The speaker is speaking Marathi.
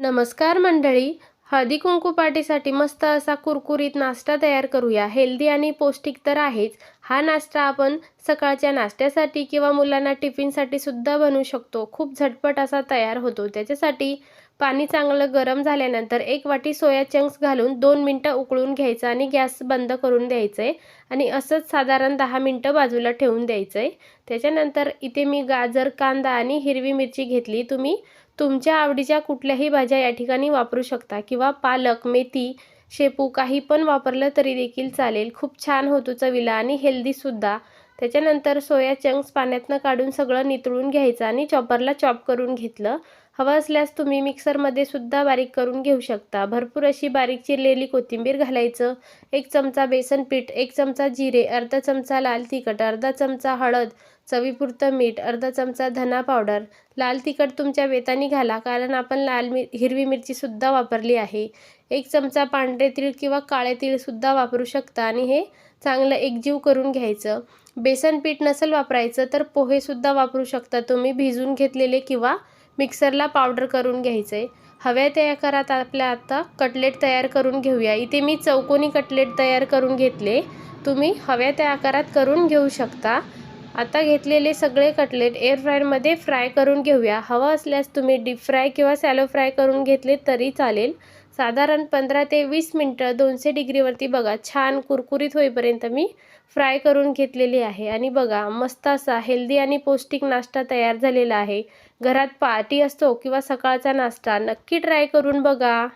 नमस्कार मंडळी हळदी कुंकू पार्टीसाठी मस्त असा कुरकुरीत नाश्ता तयार करूया. हेल्दी आणि पौष्टिक तर आहेच. हा नाश्ता आपण सकाळच्या नाश्त्यासाठी किंवा मुलांना टिफिनसाठी सुद्धा बनवू शकतो. खूप झटपट असा तयार होतो. त्याच्यासाठी पाणी चांगलं गरम झाल्यानंतर एक वाटी सोया चंक्स घालून दोन मिनटं उकळून घ्यायचं आणि गॅस बंद करून द्यायचं आहे आणि असंच साधारण दहा मिनटं बाजूला ठेवून द्यायचं आहे त्याच्यानंतर इथे मी गाजर कांदा आणि हिरवी मिरची घेतली. तुम्ही तुमच्या आवडीच्या कुठल्याही भाज्या या ठिकाणी वापरू शकता किंवा पालक मेथी शेपू काही पण वापरलं तरी देखील चालेल. खूप छान होतो चवीला आणि हेल्दीसुद्धा त्याच्यानंतर सोया चंक्स पाण्यातनं काढून सगळं नितळून घ्यायचं आणि चॉपरला चॉप करून घेतलं. हवं असल्यास तुम्ही मिक्सरमध्ये सुद्धा बारीक करून घेऊ शकता. भरपूर अशी बारीक चिरलेली कोथिंबीर घालायचं. एक चमचा बेसन पीठ एक चमचा जिरे अर्धा चमचा लाल तिखट अर्धा चमचा हळद चवीपुरतं मीठ अर्धा चमचा धना पावडर लाल तिखट तुमच्या वेतानी घाला कारण आपण लाल मि हिरवी मिरचीसुद्धा वापरली आहे. एक चमचा पांढरे तीळ किंवा काळे तीळसुद्धा वापरू शकता आणि हे चांगलं एकजीव करून घ्यायचं. बेसन पीठ नसेल वापरायचं तर पोहेसुद्धा वापरू शकता तुम्ही भिजून घेतलेले किंवा मिक्सरला पावडर करून घ्यायचं. आहे हव्या त्या आकारात आपल्या आता कटलेट तयार करून घेऊया. इथे मी चौकोनी कटलेट तयार करून घेतले. तुम्ही हव्या त्या आकारात करून घेऊ शकता. आता घेतलेले सगळे कटलेट एअरफ्रायरमध्ये फ्राय करून घेऊया. हवं असल्यास तुम्ही डीप फ्राय किंवा सॅलो फ्राय करून घेतले तरी चालेल. साधारण पंधरा ते वीस मिनटं दोनशे डिग्रीवरती बघा. छान कुरकुरीत होईपर्यंत मी फ्राय करून घेतलेली आहे. आणि बघा मस्त असा हेल्दी आणि पौष्टिक नाश्ता तयार झालेला आहे. घरात पार्टी असतो किंवा सकाळचा नाश्ता नक्की ट्राय करून बघा.